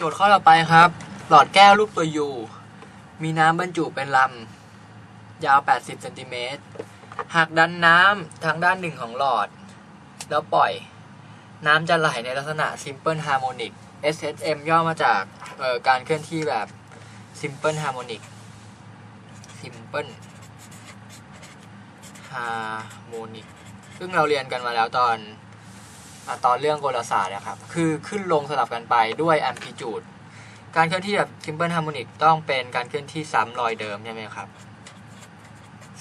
โจทย์ข้อต่อไปครับ หลอดแก้วรูปตัว U มีน้ำบรรจุเป็นลำ ยาว 80เซนติเมตร หากดันน้ำทางด้านหนึ่งของหลอด แล้วปล่อย น้ำจะไหลในลักษณะ Simple Harmonic SSM ย่อมาจากออการเคลื่อนที่แบบ Simple Harmonic Simple Harmonic ซึ่งเราเรียนกันมาแล้วตอน ตอนเรื่องกลศาสตร์นะครับ คือขึ้นลงสลับกันไปด้วย amplitude การเคลื่อนที่แบบ simple harmonic ต้องเป็นการเคลื่อนที่ซ้ำรอยเดิมใช่ไหมครับ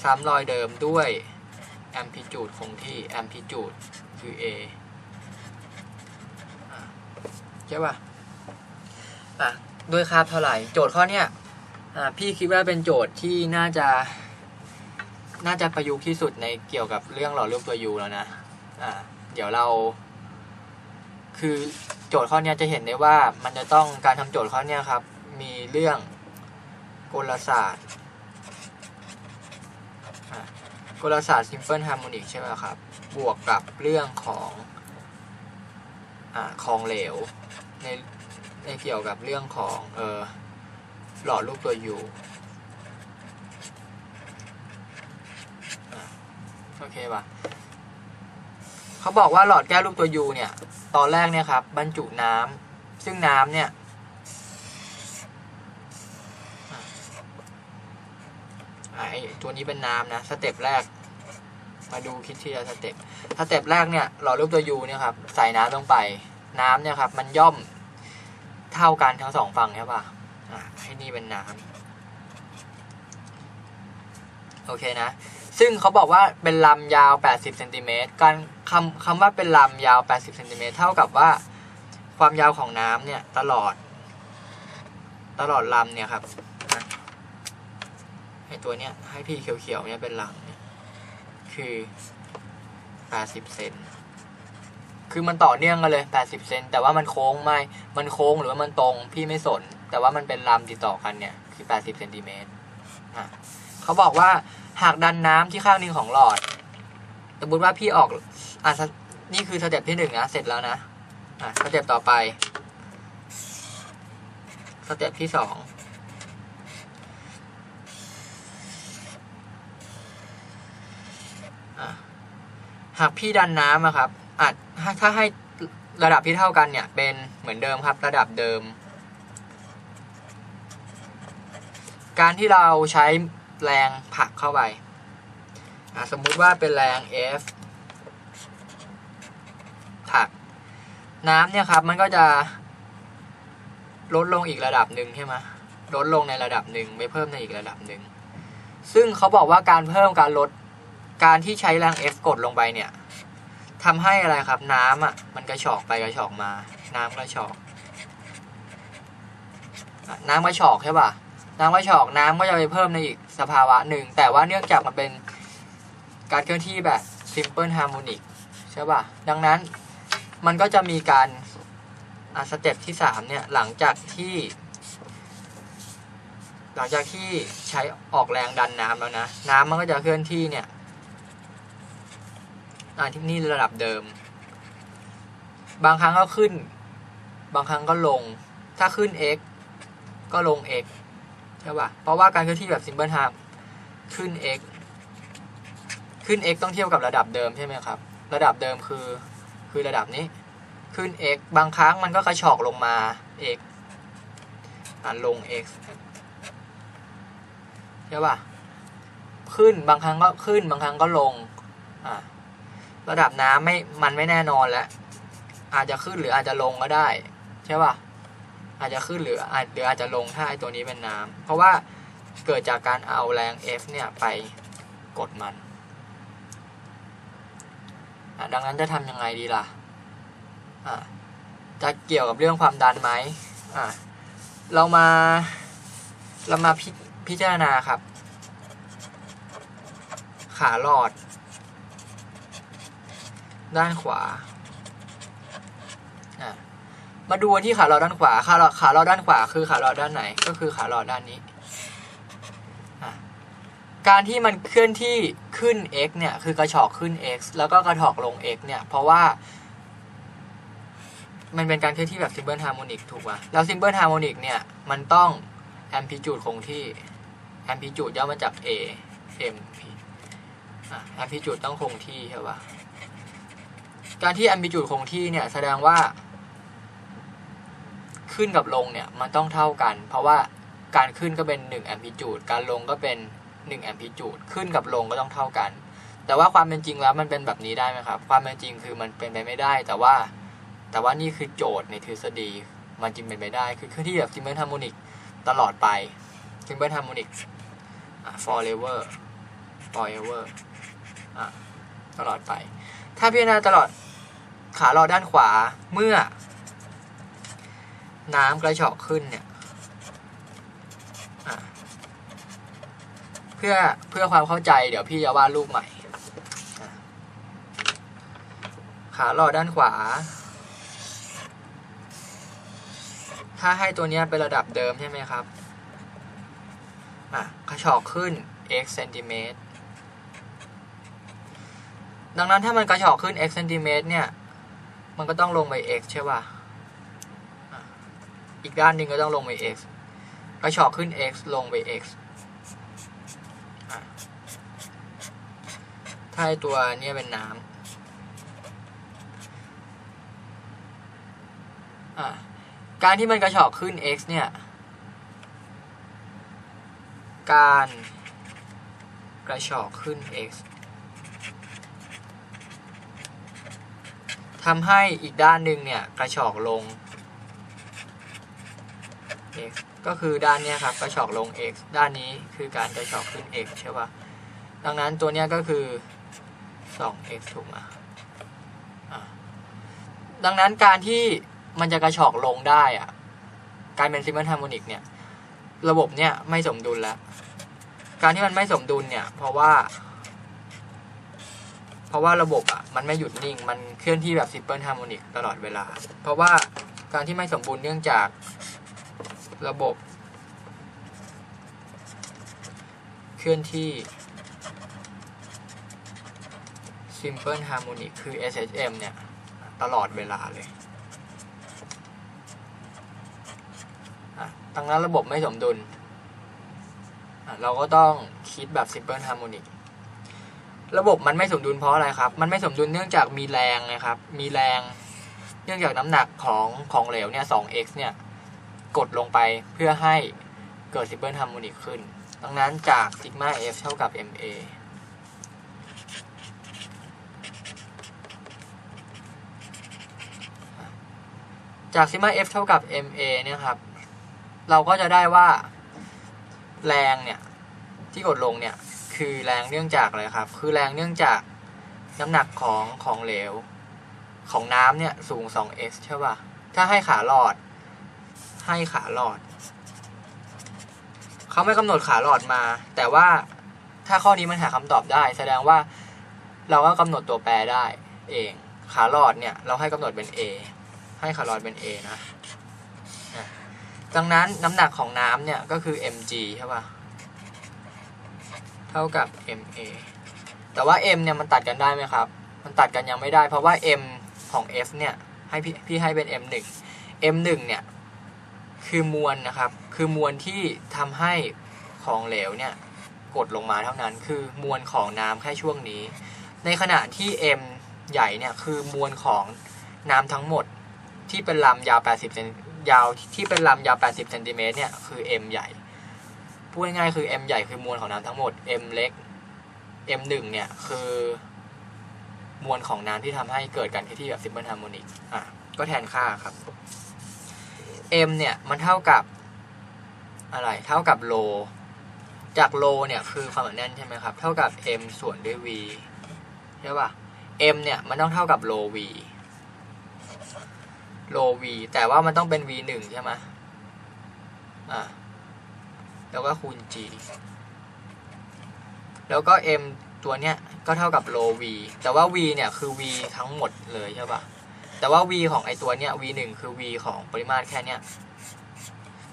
ซ้ำรอยเดิมด้วย amplitude คงที่ amplitude คือ a อใช่ป่ะอะด้วยค่าเท่าไหร่ โจทย์ข้อเนี้ยพี่คิดว่าเป็นโจทย์ที่น่าจะ น่าจะประยุกต์ที่สุดในเกี่ยวกับเรื่องหล่อรูปตัว U แล้วนะ อ่า เดี๋ยวเรา คือโจทย์ข้อนี้จะเห็นได้ว่ามันจะต้องการทำโจทย์ข้อนี้ครับ มีเรื่องกลศาสตร์กลศาสตร์ simple harmonic ใช่ไหมครับ บวกกับเรื่องของอของเหลว ในในเกี่ยวกับเรื่องของเออหลอดรูปตัว U โอเคป่ะเขาบอกว่าหลอดแก้วรูปตัว U เนี่ย ตอนแรกเนี่ยครับบรรจุน้ำซึ่งน้ำเนี่ยไอตัวนี้เป็นน้ำนะสเต็ปแรก มาดูคิดที่ละสเต็ปสเต็ปแรกเนี่ยหล่อรูปตัว U เนี่ยครับใส่น้ำลงไป น้ำเนี่ยครับมันย่อมเท่ากันทั้งสองฝั่งใช่ปะ่ะให้นี่เป็นน้ำโอเคนะ ซึ่งเขาบอกว่าเป็นลำยาว 80เซนติเมตรการคำคำว่าเป็นลำยาว 80เซนติเมตรเท่ากับว่าความยาวของน้ำเนี่ยตลอด ตลอดลำเนี่ยครับนะไอตัวเนี้ยให้พี่เขียวๆเนี่ยเป็นลำเนี่ยคือ 80เซนคือมันต่อเนื่องกันเลย 80 เซน แต่ว่ามันโค้งไม่ มันโค้งหรือว่ามันตรง พี่ไม่สน แต่ว่ามันเป็นลำติดต่อกันเนี่ย คือ 80 เซนติเมตร เขาบอกว่า หากดันน้ำที่ข้างหนึ่งของหลอด สมมติว่าพี่ออกอะสนี่คือสเต็ปที่หนึ่งนะ เสร็จแล้วนะ อะสเต็ปต่อไป สเต็ปที่สองหากพี่ดันน้ำอะครับอาจถ้าถ้าให้ระดับที่เท่ากันเนี่ย เป็นเหมือนเดิมครับ ระดับเดิม การที่เราใช้ แรงผลักเข้าไปสมมุติว่าเป็นแรง F ผลัก น้ำเนี่ยครับมันก็จะลดลงอีกระดับหนึ่งใช่ไหมลดลงในระดับหนึ่งไม่เพิ่มในอีกระดับหนึ่ง ซึ่งเขาบอกว่าการเพิ่มการลดการที่ใช้แรง F กดลงไปเนี่ยทำให้อะไรครับน้ำอะมันกระชอกไปกระชอกมา น้ำกระชอก น้ำกระชอกใช่ป่ะ น้ำกระชอกน้ำก็จะไปเพิ่มในอีกสภาวะหนึ่ง แต่ว่าเนื่องจากมันเป็นการเคลื่อนที่แบบ simple harmonic ใช่ป่ะ ดังนั้นมันก็จะมีการอะสเต็ปที่สามเนี่ยหลังจากที่ หลังจากที่ใช้ออกแรงดันน้ำแล้วนะ น้ำมันก็จะเคลื่อนที่เนี่ยอ่าที่นี่ระดับเดิม บางครั้งก็ขึ้น บางครั้งก็ลง ถ้าขึ้น x ก็ลง x ช่ปะเพราะว่าการเคลื่อนที่แบบ simple harm ขึ้น x ขึ้น x ต้องเทียบกับระดับเดิมใช่ไหมครับ ระดับเดิมคือคือระดับนี้ ขึ้น x บางครั้งมันก็กระชอกลงมา x อะลง x ใช่ปะขึ้นบางครั้งก็ขึ้นบางครั้งก็ลงอะระดับน้ำไม่มันไม่แน่นอนแล้วอาจจะขึ้นหรืออาจจะลงก็ได้ ใช่ป่ะ อาจจะขึ้นหรืออาจหรืออาจจะลงถ้าไอตัวนี้เป็นน้ำเพราะว่าเกิดจากการเอาแรง F เนี่ยไปกดมัน ดังนั้นจะทำยังไงดีล่ะะจะเกี่ยวกับเรื่องความดันไหม เรามา เรามาพิพิจารณาครับ ขาหลอด ด้านขวา มาดูที่ขาหลอด้านขวาขาหลอขาหลอด้านขวาคือขาหลอด้านไหน ก็คือขาหลอด้านนี้การที่มันเคลื่อนที่ขึ้น x เนี่ย คือกระชอกขึ้น x แล้วก็กระถอกลง x เนี่ย เพราะว่า มันเป็นการเคลื่อนที่แบบซิมเบิลฮาร์โมนิกถูกป่ะ แล้วซิมเบิลฮาร์โมนิกเนี่ย มันต้องแอมพลิจูดคงที่แอมพลิจูดย่อมาจาก A M P แอมพลิจูดต้องคงที่ใช่ป่ะ การที่แอมพลิจูดคงที่เนี่ย แสดงว่า ขึ้นกับลงเนี่ยมันต้องเท่ากัน เพราะว่าการขึ้นก็เป็น1แอมพลิจูดการลงก็เป็น1แอมพลิจูดขึ้นกับลงก็ต้องเท่ากัน แต่ว่าความเป็นจริงแล้วมันเป็นแบบนี้ได้ไหมครับ ความเป็นจริงคือมันเป็นไปไม่ได้ แต่ว่าแต่ว่านี่คือโจทย์ในทฤษฎีมันจริงเป็นไปได้ คือเครื่องที่แบบซิมเบิลฮาร์โมนิกตลอดไปซิมเบิลฮาร์โมนิก forever forever ตลอดไป ถ้าพิจารณาตลอดขาเราด้านขวาเมื่อ น้ำกระชอกขึ้นเนี่ยเพื่อเพื่อความเข้าใจเดี๋ยวพี่จะวาดรูปใหม่ ขาหลอดด้านขวา ถ้าให้ตัวนี้เป็นระดับเดิมใช่ไหมครับอะกระชอกขึ้น x เซนติเมตรดังนั้นถ้ามันกระชอกขึ้น x เซนติเมตรเนี่ย มันก็ต้องลงไป x ใช่ป่ะ อีกด้านหนึ่งก็ต้องลงไป x กระชอกขึ้น x ลงไป x ถ้าไอ้ตัวเนี้ยเป็นน้ำการที่มันกระชอกขึ้น x เนี่ย การกระชอกขึ้น x ทำให้อีกด้านหนึ่งเนี่ย กระชอกลง x ก็คือด้านเนี้ยครับกระชอกลง x ด้านนี้คือการกระชอกขึ้น x ใช่ปะดังนั้นตัวเนี้ยก็คือ 2x ถูกไหมดังนั้นการที่มันจะกระชอกลงได้อะการเป็นซิมเบิลฮาร์โมนิกเนี่ย ระบบเนี่ยไม่สมดุลแล้ว การที่มันไม่สมดุลเนี่ย เพราะว่า เพราะว่าระบบอะมันไม่หยุดนิ่ง มันเคลื่อนที่แบบซิมเบิลฮาร์โมนิกตลอดเวลา เพราะว่าการที่ไม่สมบูรณ์เนื่องจาก ระบบ เคลื่อนที่ Simple Harmonic คือ SHM เนี่ย ตลอดเวลาเลยอะดังนั้นระบบไม่สมดุล เราก็ต้องคิดแบบ Simple Harmonic ระบบมันไม่สมดุลเพราะอะไรครับ มันไม่สมดุลเนื่องจากมีแรงนะครับ มีแรง เนื่องจากน้ำหนักของของเหลวเนี่ย 2x เนี่ย กดลงไปเพื่อให้เกิด Simple Harmonic ขึ้น ดังนั้นจากซิกมา F เท่ากับ ma จากซิกมา F เท่ากับ ma เนี่ยครับ เราก็จะได้ว่าแรงเนี่ยที่กดลงเนี่ยคือแรงเนื่องจากอะไรครับ คือแรงเนื่องจากน้ำหนักของของเหลว ของน้ำเนี่ยสูง 2x ใช่ป่ะ ถ้าให้ขาหลอด ให้ขาหลอด เขาไม่กำหนดขาหลอดมา แต่ว่าถ้าข้อนี้มันหาคำตอบได้ แสดงว่าเราก็กำหนดตัวแปรได้ เอง ขาหลอดเนี่ย เราให้กำหนดเป็น a ให้ขาหลอดเป็น a นะอะดังนั้นน้ำหนักของน้ำเนี่ยก็คือ mg ใช่ป่ะ เท่ากับ ma แต่ว่า m เนี่ยมันตัดกันได้ไหมครับ มันตัดกันยังไม่ได้ เพราะว่า m ของ f เนี่ยให้พี่พี่ให้เป็น m1 m1 เนี่ย คือมวลนะครับ คือมวลที่ทำให้ของเหลวเนี่ยกดลงมาเท่านั้น คือมวลของน้ำแค่ช่วงนี้ ในขณะที่ m ใหญ่เนี่ยคือมวลของน้ำทั้งหมดที่เป็นลำยาว 80เซนยาวที่เป็นลำยาว 80เซนติเมตรเนี่ยคือ m ใหญ่พูดง่ายๆคือ m ใหญ่คือมวลของน้ำทั้งหมด m เล็ก m หนึ่งเนี่ยคือมวลของน้ำที่ทำให้เกิดการเคลื่อนที่แบบซิมเบิลฮาร์โมนิกอะก็แทนค่าครับ m เนี่ย มันเท่ากับอะไร เท่ากับโล จากโลเนี่ย คือความหนาแน่นใช่ไหมครับ เท่ากับ m ส่วนด้วย v ใช่ป่ะ m เนี่ย มันต้องเท่ากับโล v โล v แต่ว่ามันต้องเป็น v หนึ่งใช่ไหมอ่าแล้วก็คูณ g แล้วก็ m ตัวเนี้ยก็เท่ากับโล v แต่ว่า v เนี่ย คือ v ทั้งหมดเลยใช่ป่ะ แต่ว่า v ของไอตัวเนี้ย v หนึ่งคือ v ของปริมาตรแค่เนี้ย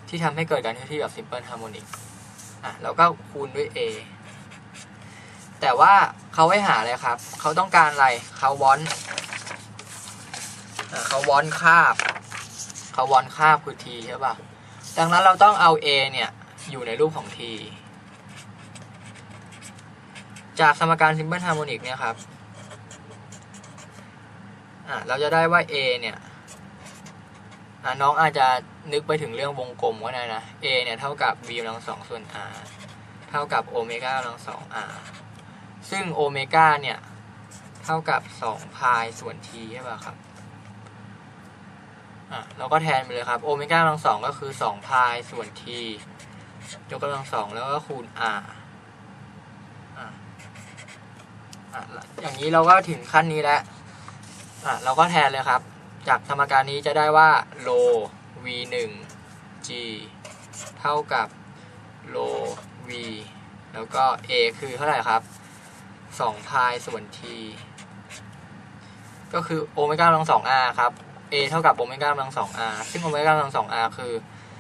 ที่ทำให้เกิดการเคลื่อนที่แบบ simple harmonic อะแล้วก็คูณด้วย a แต่ว่าเขาให้หาอะไรครับ เขาต้องการอะไรเขาวอนอะเขาวอนคาบเขาวอนคาบคือ t ใช่ป่ะดังนั้นเราต้องเอา a เนี่ย อยู่ในรูปของ t จากสมการ simple harmonic เนี่ยครับ อะเราจะได้ว่า a เนี่ยน้องอาจจะนึกไปถึงเรื่องวงกลมก็ได้นะ a เนี่ยเท่ากับ v กำลังสองส่วน r เท่ากับโอเมก้ากำลังสอง r ซึ่งโอเมก้าเนี่ย เท่ากับ2พายส่วน t ใช่ป่ะครับ อะเราก็แทนไปเลยครับ โอเมก้ากำลังสองก็คือ2พายส่วน t ยกกำลังสองแล้วก็คูณ r อะอะอย่างนี้เราก็ถึงขั้นนี้แล้ว อะเราก็แทนเลยครับ จากสมการนี้จะได้ว่าโล v 1 g เท่ากับโล v แล้วก็ a คือเท่าไหร่ครับ2พายส่วน t ก็คือโอเมก้ากำลังสอง r ครับ a เท่ากับโอเมก้ากำลังสอง r ซึ่งโอเมก้ากำลังสอง r คือ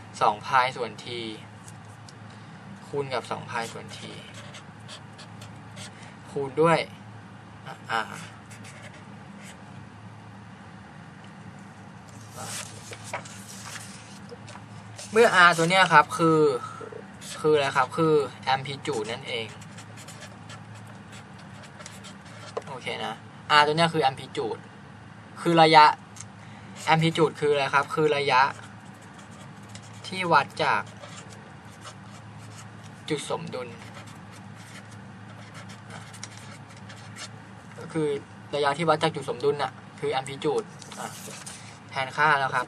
2พายส่วน t คูณกับ2พายส่วน t คูณด้วย r เมื่อ r ตัวเนี้ยครับคือ คืออะไรครับ คือ amplitude นั่นเอง โอเคนะ r ตัวเนี้ยคือ amplitude คือระยะ amplitude คืออะไรครับ คือระยะ ที่วัดจาก จุดสมดุล ก็คือระยะที่วัดจากจุดสมดุลน่ะ คือ amplitude อะ แทนค่าแล้วครับ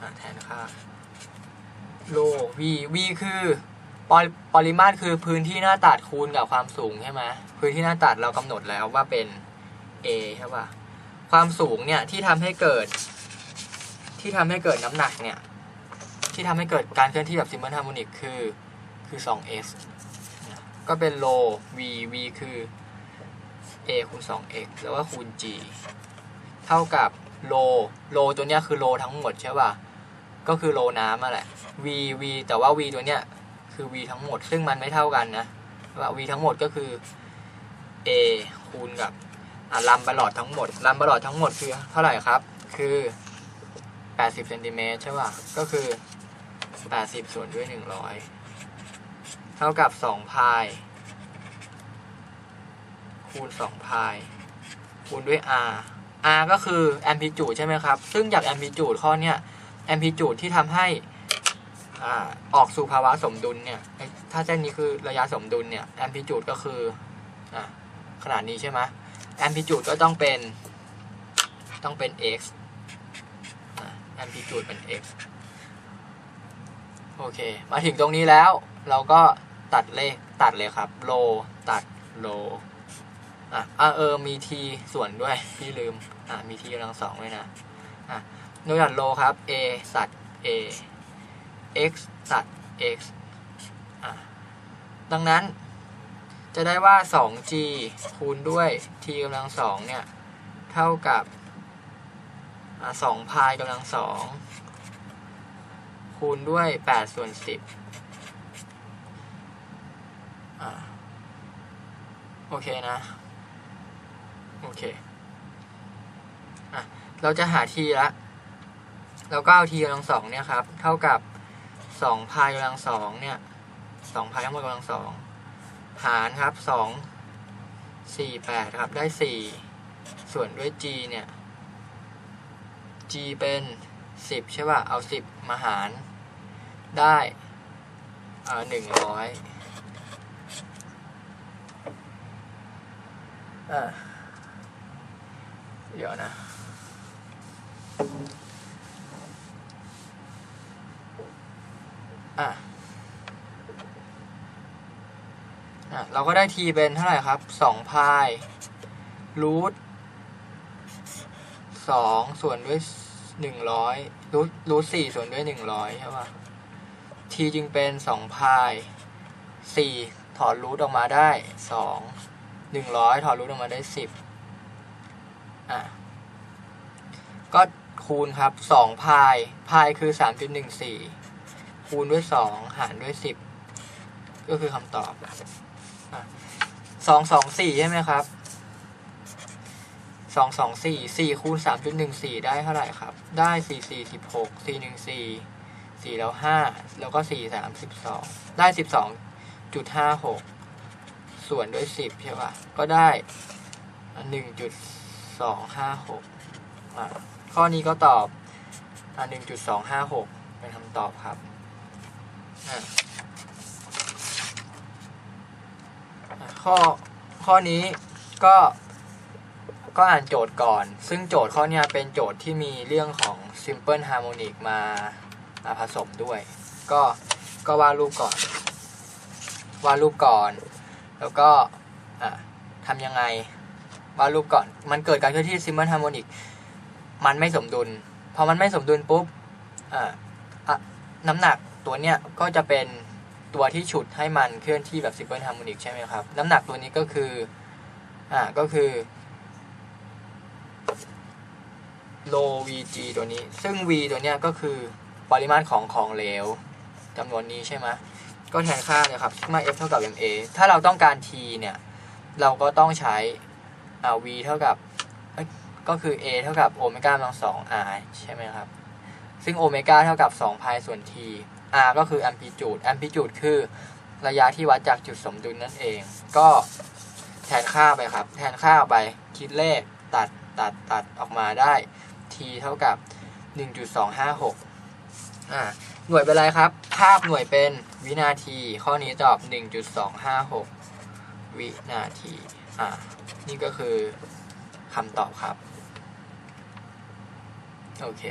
อะแทนค่าโล v v คือปริปริมาตรคือพื้นที่หน้าตัดคูณกับความสูงใช่ไหมพื้นที่หน้าตัดเรากำหนดแล้วว่าเป็น a ใช่ป่ะความสูงเนี่ยที่ทำให้เกิด ที่ทำให้เกิดน้ำหนักเนี่ยที่ทำให้เกิดการเคลื่อนที่แบบ simple harmonic คือคือ 2s ก็เป็นโล v v คือ a คูณ 2x แล้วก็คูณ g เท่ากับโลโลตัวเนี้ยคือโลทั้งหมดใช่ป่ะ ก็คือโลน้ำมาแหละ v v แต่ว่า v ตัวเนี้ยคือ v ทั้งหมด ซึ่งมันไม่เท่ากันนะว่า v ทั้งหมดก็คือ a คูณกับอะลำบลอดทั้งหมดลำบลอดทั้งหมดคือเท่าไหร่ครับ คือ 80เซนติเมตรใช่ป่ะ ก็คือ 80 ส่วนด้วย 100 เท่ากับ2พาย คูณ2พายคูณด้วย r r ก็คือ amplitude ใช่ไหมครับ ซึ่งจาก amplitude ข้อเนี้ย amplitude ที่ทำให้อ่าออกสู่ภาวะสมดุลเนี่ยถ้าเส้นนี้คือระยะสมดุลเนี่ย amplitude ก็คืออ่าขนาดนี้ใช่ไหม amplitude ก็ต้องเป็นต้องเป็น x อ่า amplitude เป็น x โอเค มาถึงตรงนี้แล้วเราก็ตัดเลขตัดเลยครับ โล ตัดโล อะอะเออมี t ส่วนด้วยพี่ลืม อะมี t กำลังสองด้วยนะ อะโดยตัดโลครับ a สัตว์ a x สัตว์ x อะดังนั้น จะได้ว่า 2g คูณด้วย t กำลังสองเนี่ย เท่ากับอะ2พายกำลังสองคูณด้วย 8 ส่วน 10 อะโอเคนะ เคอะเราจะหา t ละ เราก็เอา t กำลังสองเนี่ยครับ เท่ากับสองพายกำลังสองเนี่ยสองพายทั้งหมดกำลังสองหารครับสองสี่แปดครับได้สี่ส่วนด้วย g เนี่ย g เป็นสิบใช่ป่ะ เอาสิบมาหารได้อ่าหนึ่งร้อยอ่า เดี๋ยวนะอะอะเราก็ได้ทีเป็นเท่าไหร่ครับสองพายรูทสองส่วนด้วยหนึ่งร้อยรูทรูทสี่ส่วนด้วยหนึ่งร้อยใช่ป่ะทีจึงเป็นสองพายสี่ถอนรูทออกมาได้สองหนึ่งร้อยถอนรูทออกมาได้สิบ อะก็คูณครับสองพายพายคือสามจุดหนึ่งสี่คูณด้วยสองหารด้วยสิบก็คือคำตอบสองสองสี่ใช่ไหมครับสองสองสี่สี่คูณสามจุดหนึ่งสี่ได้เท่าไหร่ครับ ได้สี่สี่สิบหกสี่หนึ่งสี่สี่แล้วห้าแล้วก็สี่สามสิบสองได้สิบสองจุดห้าหกส่วนด้วยสิบใช่ป่ะ ก็ได้หนึ่งจุด สองห้าหกข้อนี้ก็ตอบอะหนึ่งจุดสองห้าหกเป็นคำตอบครับข้อข้อนี้ก็ก็อ่านโจทย์ก่อน ซึ่งโจทย์ข้อนี้เป็นโจทย์ที่มีเรื่องของ simple harmonic มามาผสมด้วย ก็ก็วาดรูปก่อน วาดรูปก่อน แล้วก็ทำยังไง วาดรูปก่อน มันเกิดการเคลื่อนที่ simple harmonic มันไม่สมดุล พอมันไม่สมดุลปุ๊บอะอะน้ำหนักตัวเนี้ยก็จะเป็นตัวที่ฉุดให้มันเคลื่อนที่แบบ simple harmonic ใช่ไหมครับ น้ำหนักตัวนี้ก็คือ อ่า ก็คือ low vg ตัวนี้ ซึ่ง v ตัวเนี้ยก็คือปริมาตรของของเหลวจำนวนนี้ใช่ไหมก็แทนค่าเนี่ยครับ sigma f เท่ากับ ma ถ้าเราต้องการ t เนี่ย เราก็ต้องใช้ อ่า v เท่ากับก็คือ a เท่ากับโอเมก้ากำลังสอง r ใช่ไหมครับ ซึ่งโอเมก้าเท่ากับ2พายส่วน t r ก็คือ amplitude amplitude คือระยะที่วัดจากจุดสมดุลนั่นเอง ก็แทนค่าไปครับ แทนค่าออกไปคิดเลขตัดตัดตัดออกมาได้ t เท่ากับ 1.256อ่าหน่วยเป็นอะไรครับ ภาพหน่วยเป็นวินาที ข้อนี้ตอบ 1.256 วินาที อ่านี่ก็คือคำตอบครับ โอเค